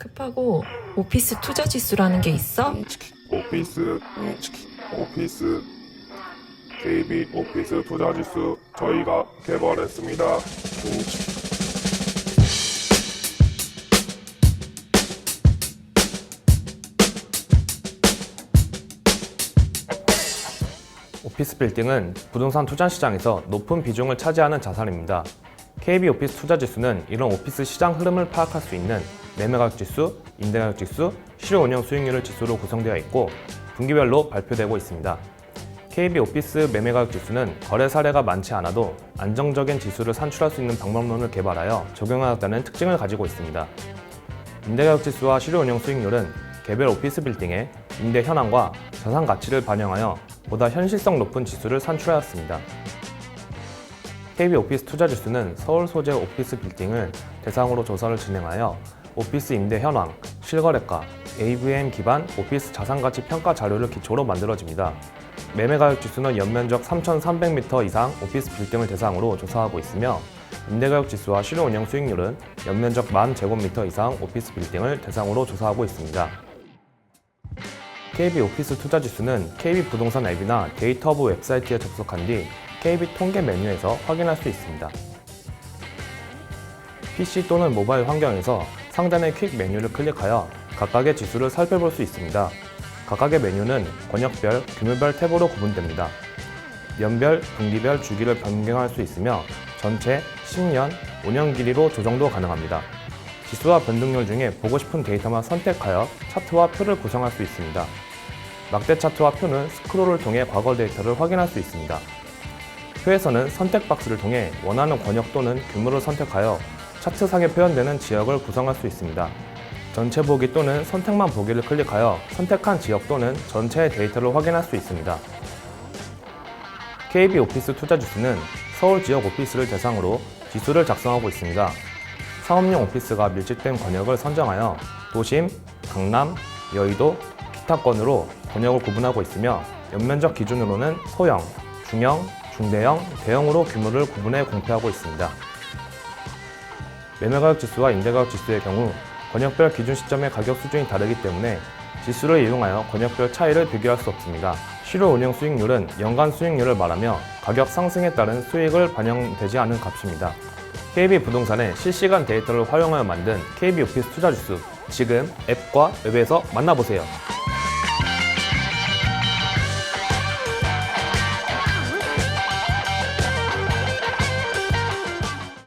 급하고 오피스 투자 지수라는 게 있어? 오피스 오피스 KB 오피스 투자지수 저희가 개발했습니다. 오피스 빌딩은 부동산 투자 시장에서 높은 비중을 차지하는 자산입니다. KB 오피스 투자 지수는 이런 오피스 시장 흐름을 파악할 수 있는 매매가격 지수, 임대가격 지수, 실효 운영 수익률을 지수로 구성되어 있고 분기별로 발표되고 있습니다. KB 오피스 매매가격 지수는 거래 사례가 많지 않아도 안정적인 지수를 산출할 수 있는 방법론을 개발하여 적용하였다는 특징을 가지고 있습니다. 임대가격 지수와 실효 운영 수익률은 개별 오피스 빌딩의 임대 현황과 자산 가치를 반영하여 보다 현실성 높은 지수를 산출하였습니다. KB 오피스 투자 지수는 서울 소재 오피스 빌딩을 대상으로 조사를 진행하여 오피스 임대 현황, 실거래가, AVM 기반 오피스 자산 가치 평가 자료를 기초로 만들어집니다. 매매 가격 지수는 연면적 3,300m 이상 오피스 빌딩을 대상으로 조사하고 있으며 임대가격 지수와 실효 운영 수익률은 연면적 10,000제곱미터 이상 오피스 빌딩을 대상으로 조사하고 있습니다. KB 오피스 투자 지수는 KB 부동산 앱이나 데이터 허브 웹사이트에 접속한 뒤 KB 통계 메뉴에서 확인할 수 있습니다. PC 또는 모바일 환경에서 상단의 퀵 메뉴를 클릭하여 각각의 지수를 살펴볼 수 있습니다. 각각의 메뉴는 권역별, 규모별 탭으로 구분됩니다. 연별, 분기별 주기를 변경할 수 있으며 전체 10년, 5년 길이로 조정도 가능합니다. 지수와 변동률 중에 보고 싶은 데이터만 선택하여 차트와 표를 구성할 수 있습니다. 막대 차트와 표는 스크롤을 통해 과거 데이터를 확인할 수 있습니다. 표에서는 선택 박스를 통해 원하는 권역 또는 규모를 선택하여 차트상에 표현되는 지역을 구성할 수 있습니다. 전체 보기 또는 선택만 보기를 클릭하여 선택한 지역 또는 전체의 데이터를 확인할 수 있습니다. KB 오피스 투자 지수는 서울 지역 오피스를 대상으로 지수를 작성하고 있습니다. 상업용 오피스가 밀집된 권역을 선정하여 도심, 강남, 여의도, 기타권으로 권역을 구분하고 있으며 연면적 기준으로는 소형, 중형, 중대형, 대형으로 규모를 구분해 공표하고 있습니다. 매매가격 지수와 임대가격 지수의 경우 권역별 기준 시점의 가격 수준이 다르기 때문에 지수를 이용하여 권역별 차이를 비교할 수 없습니다. 실효 운영 수익률은 연간 수익률을 말하며 가격 상승에 따른 수익을 반영되지 않은 값입니다. KB 부동산의 실시간 데이터를 활용하여 만든 KB 오피스 투자 지수 지금 앱과 웹에서 만나보세요.